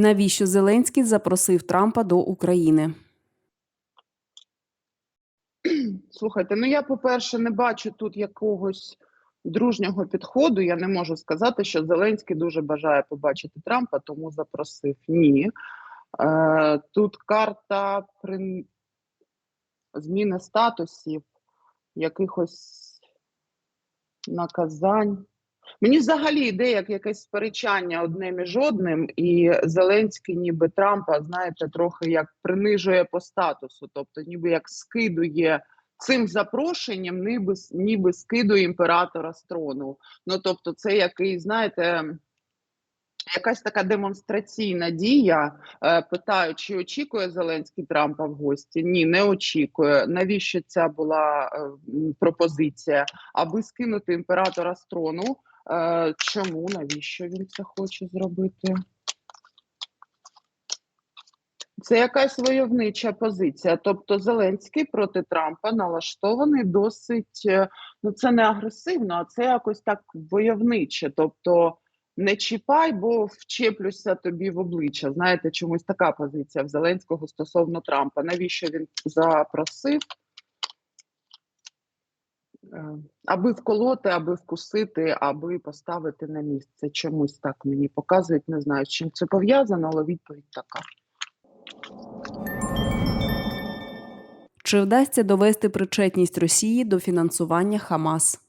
Навіщо Зеленський запросив Трампа до України? Слухайте, ну я, по-перше, не бачу тут якогось дружнього підходу. Я не можу сказати, що Зеленський дуже бажає побачити Трампа, тому запросив. Ні. Е, тут карта при... зміни статусів, якихось наказань. Мені взагалі йде як якесь сперечання одне між одним, і Зеленський, ніби Трампа, знаєте, трохи як принижує по статусу, тобто, ніби як скидує цим запрошенням, ніби, ніби скидує імператора з трону. Ну тобто, це який, знаєте, якась така демонстраційна дія. Е, Питаю, чи очікує Зеленський Трампа в гості? Ні, не очікує. Навіщо ця була е, пропозиція? Аби скинути імператора з трону. Е, Чому? Навіщо він це хоче зробити? Це якась войовнича позиція. Тобто Зеленський проти Трампа налаштований досить, е, ну це не агресивно, а це якось так войовниче. Тобто не чіпай, бо вчеплюся тобі в обличчя. Знаєте, чомусь така позиція в Зеленського стосовно Трампа. Навіщо він запросив? Е, Аби вколоти, аби вкусити, аби поставити на місце. Чомусь так мені показують. Не знаю, з чим це пов'язано, але відповідь така. Чи вдасться довести причетність Росії до фінансування Хамас?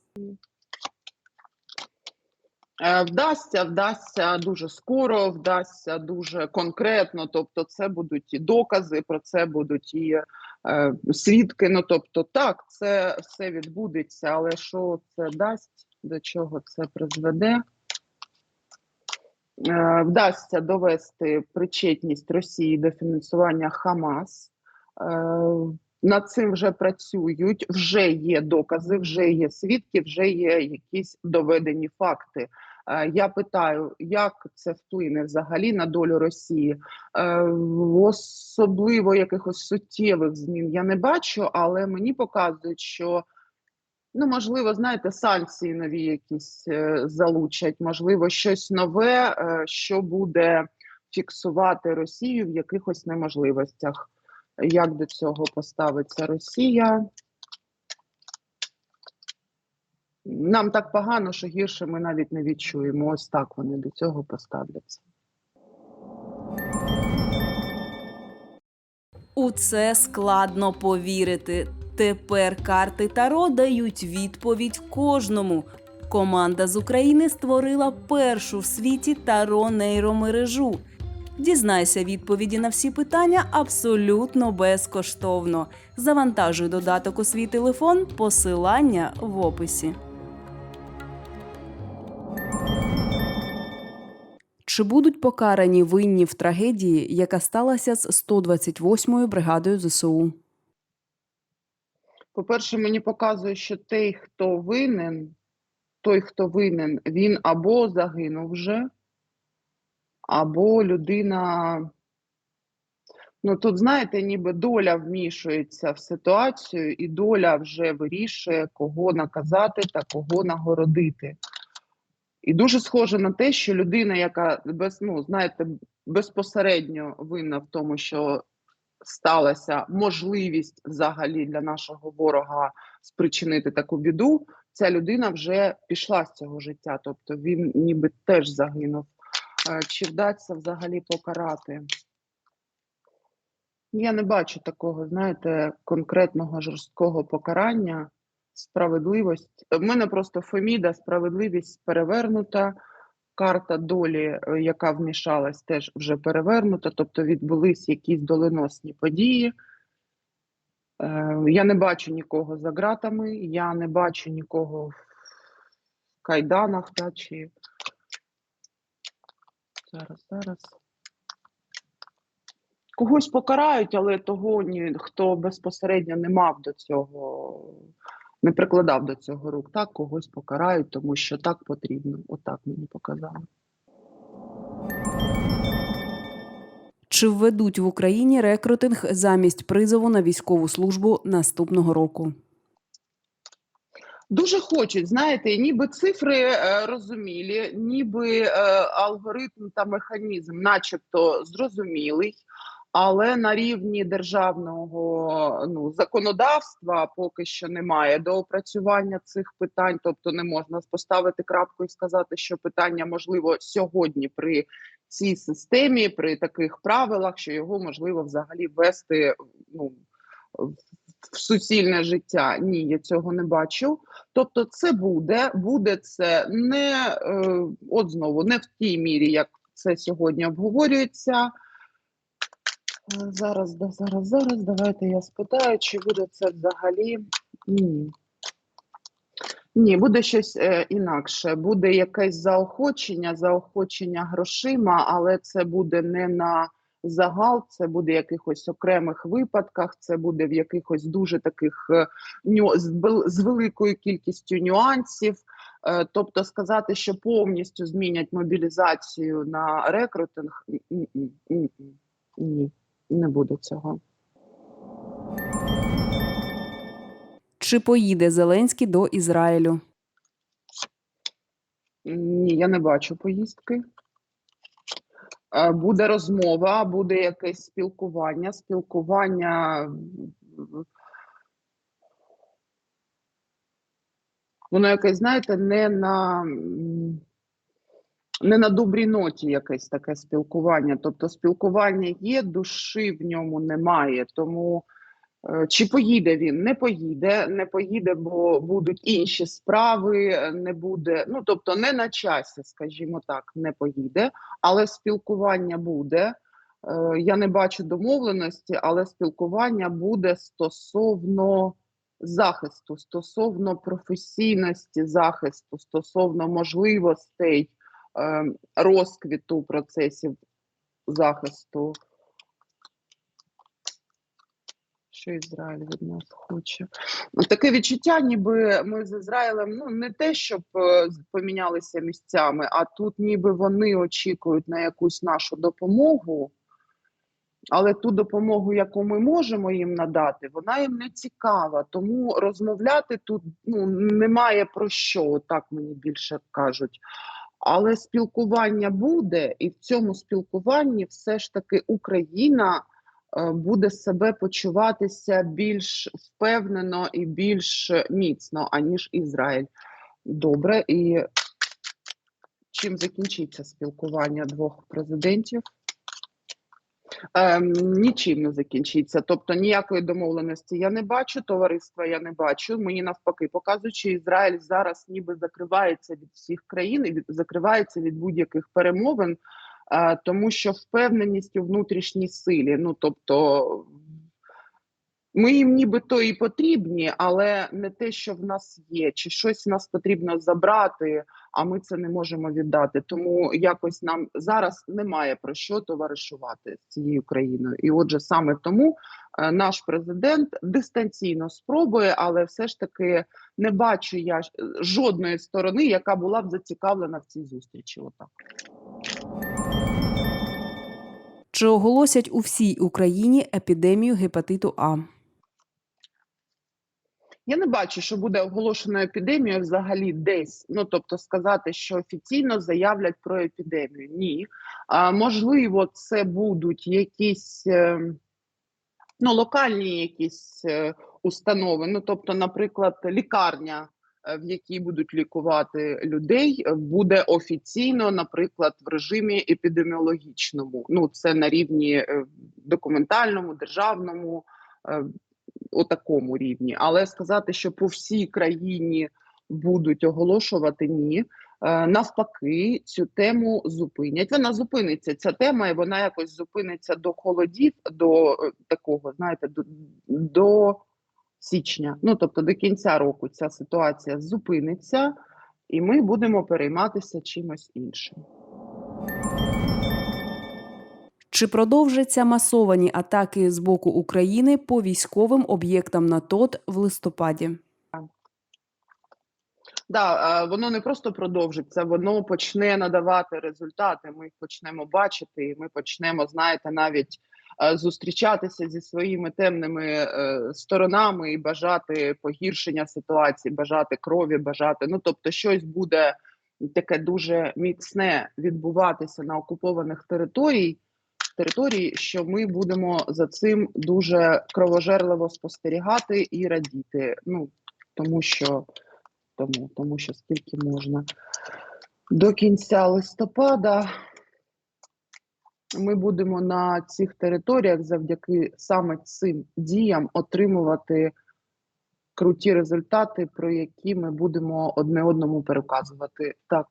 Е, Вдасться, вдасться дуже скоро, вдасться дуже конкретно. Тобто, це будуть і докази, про це будуть і свідки. Ну тобто, так, це все відбудеться, але що це дасть, до чого це призведе? Е, Вдасться довести причетність Росії до фінансування Хамас. Е, Над цим вже працюють, вже є докази, вже є свідки, вже є якісь доведені факти. Е, Я питаю, як це вплине взагалі на долю Росії? Е, Особливо якихось суттєвих змін я не бачу, але мені показують, що ну можливо, знаєте, санкції нові якісь е, залучать, можливо, щось нове, що буде фіксувати Росію в якихось неможливостях. Як до цього поставиться Росія? Нам так погано, що гірше ми навіть не відчуємо. Ось так вони до цього поставляться. У це складно повірити. Тепер карти Таро дають відповідь кожному. Команда з України створила першу в світі Таро нейромережу. Дізнайся відповіді на всі питання абсолютно безкоштовно. Завантажуй додаток у свій телефон, посилання в описі. Чи будуть покарані винні в трагедії, яка сталася з 128-ю бригадою ЗСУ? По-перше, мені показує, що той, хто винен, той, хто винен, він або загинув вже, або людина. Ну тут, знаєте, ніби доля вмішується в ситуацію, і доля вже вирішує, кого наказати та кого нагородити. І дуже схоже на те, що людина, яка без, ну, знаєте, безпосередньо винна в тому, що сталася можливість взагалі для нашого ворога спричинити таку біду, ця людина вже пішла з цього життя, тобто він ніби теж загинув. Е, Чи вдасться взагалі покарати? Я не бачу такого, знаєте, конкретного жорсткого покарання, справедливість. У мене просто Феміда, справедливість перевернута, карта долі, е, яка вмішалась, теж вже перевернута, тобто відбулись якісь доленосні події. Е, Я не бачу нікого за ґратами, я не бачу нікого в кайданах, та, чи... Зараз, зараз. Когось покарають, але того хто безпосередньо не мав до цього, не прикладав до цього рук. Так, когось покарають, тому що так потрібно. Отак мені показали. Чи введуть в Україні рекрутинг замість призову на військову службу наступного року? Дуже хочуть, знаєте, ніби цифри е, розумілі, ніби е, алгоритм та механізм, начебто, зрозумілий, але на рівні державного ну, законодавства поки що немає доопрацювання цих питань. Тобто, не можна поставити крапку і сказати, що питання можливо сьогодні при цій системі, при таких правилах, що його можливо взагалі ввести ну, в суцільне життя. Ні, я цього не бачу. Тобто, це буде, буде це не е, от знову не в тій мірі, як це сьогодні обговорюється. Зараз, да, зараз, зараз. Давайте я спитаю, чи буде це взагалі. Ні. Ні, буде щось е, інакше. Буде якесь заохочення, заохочення грошима, але це буде не на загал, це буде в якихось окремих випадках, це буде в якихось дуже таких е, ню... з, з великою кількістю нюансів. Е, Тобто сказати, що повністю змінять мобілізацію на рекрутинг, м-м, м-м, ні, не буде цього. Чи поїде Зеленський до Ізраїлю? Ні, я не бачу поїздки. Е, Буде розмова, буде якесь спілкування. Спілкування. Воно якесь, знаєте, не на, не на добрій ноті якесь таке спілкування. Тобто спілкування є, душі в ньому немає. Тому Е, Чи поїде він? Не поїде, не поїде, бо будуть інші справи, е, не буде. Ну тобто, не на часі, скажімо так, не поїде, але спілкування буде. Е, Я не бачу домовленості, але спілкування буде стосовно захисту, стосовно професійності захисту, стосовно можливостей розквіту процесів захисту що Ізраїль від нас хоче. Ну, Таке відчуття, ніби ми з Ізраїлем ну не те, щоб е, помінялися місцями, а тут ніби вони очікують на якусь нашу допомогу. Але ту допомогу, яку ми можемо їм надати, вона їм не цікава. Тому розмовляти тут ну, немає про що, так мені більше кажуть. Але спілкування буде, і в цьому спілкуванні все ж таки Україна е, буде себе почуватися більш впевнено і більш міцно, аніж Ізраїль. Добре, і чим закінчиться спілкування двох президентів? Ем, нічим не закінчиться. Тобто ніякої домовленості я не бачу, товариства я не бачу. Мені навпаки показують, що Ізраїль зараз ніби закривається від всіх країн від, закривається від будь-яких перемовин, е, тому що впевненість у внутрішній силі. Ну тобто. Ми їм нібито і потрібні, але не те, що в нас є, чи щось нас потрібно забрати, а ми це не можемо віддати. Тому якось нам зараз немає про що товаришувати з цією країною. І отже, саме тому е, наш президент дистанційно спробує, але все ж таки не бачу я жодної сторони, яка була б зацікавлена в цій зустрічі. Отак. Чи оголосять у всій Україні епідемію гепатиту А? Я не бачу, що буде оголошена епідемія взагалі десь. Ну тобто, сказати, що офіційно заявлять про епідемію. Ні. А, можливо, це будуть якісь е, ну, локальні якісь е, установи. Ну, тобто, наприклад, лікарня, е, в якій будуть лікувати людей, буде офіційно, наприклад, в режимі епідеміологічному. Ну, це на рівні документальному, державному. У такому рівні, але сказати, що по всій країні будуть оголошувати ні. Е, Навпаки, цю тему зупинять. Вона зупиниться. Ця тема, і вона якось зупиниться до холодів, до е, такого, знаєте, до, до січня. Ну тобто до кінця року ця ситуація зупиниться, і ми будемо перейматися чимось іншим. Чи продовжаться масовані атаки з боку України по військовим об'єктам на ТОТ в листопаді? Да, воно не просто продовжиться, воно почне надавати результати. Ми їх почнемо бачити, і ми почнемо, знаєте, навіть зустрічатися зі своїми темними е, сторонами і бажати погіршення ситуації, бажати крові, бажати. Ну тобто, щось буде таке дуже міцне відбуватися на окупованих територій, територій, що ми будемо за цим дуже кровожерливо спостерігати і радіти. Ну тому що тому, тому що скільки можна до кінця листопада. Ми будемо на цих територіях завдяки саме цим діям отримувати круті результати, про які ми будемо одне одному переказувати. Так,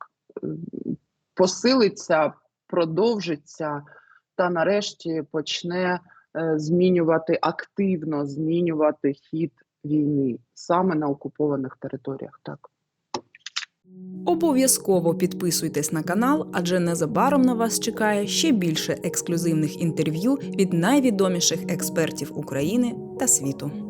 посилиться, продовжиться та нарешті почне е, змінювати активно змінювати хід війни саме на окупованих територіях. Так. Обов'язково підписуйтесь на канал, адже незабаром на вас чекає ще більше ексклюзивних інтерв'ю від найвідоміших експертів України та світу.